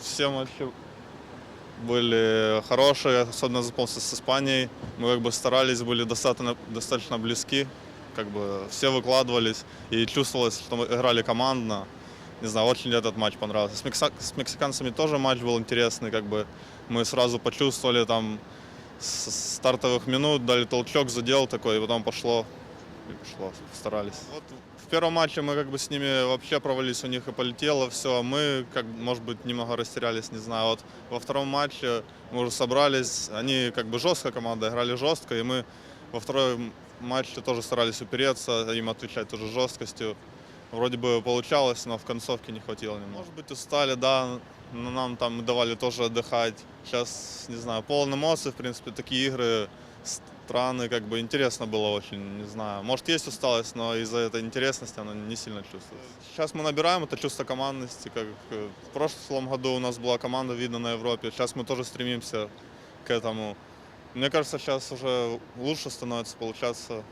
все матчи были хорошие, особенно запомнился с Испанией. Мы как бы старались, были достаточно, достаточно близки, как бы все выкладывались и чувствовалось, что мы играли командно. Не знаю, очень этот матч понравился. С, мекса- с мексиканцами тоже матч был интересный, как бы мы сразу почувствовали там с стартовых минут, дали толчок, задел такой, и потом пошло, и пошло, старались. Вот в первом матче мы как бы с ними вообще провалились, у них и полетело все, мы, как может быть, немного растерялись, не знаю. Вот во втором матче мы уже собрались, они как бы жесткая команда, играли жестко, и мы во втором матче тоже старались упереться, им отвечать тоже жесткостью. Вроде бы получалось, но в концовке не хватило немного. Может быть, устали, да, но нам там давали тоже отдыхать. Сейчас, не знаю, полон эмоций, в принципе, такие игры странные, как бы интересно было очень, не знаю. Может, есть усталость, но из-за этой интересности она не сильно чувствуется. Сейчас мы набираем это чувство командности, как э, в прошлом году у нас была команда видна на Европе, сейчас мы тоже стремимся к этому. Мне кажется, сейчас уже лучше становится получаться,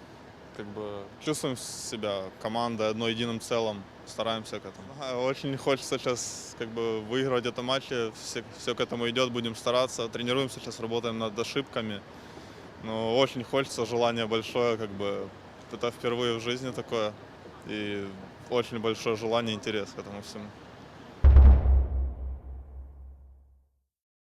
как бы чувствуем себя командой, одно единым целым, стараемся к этому. Очень хочется сейчас как бы выиграть это матче, все, все к этому идет, будем стараться, тренируемся сейчас, работаем над ошибками. Но очень хочется, желание большое, как бы это впервые в жизни такое. И очень большое желание, интерес к этому всему.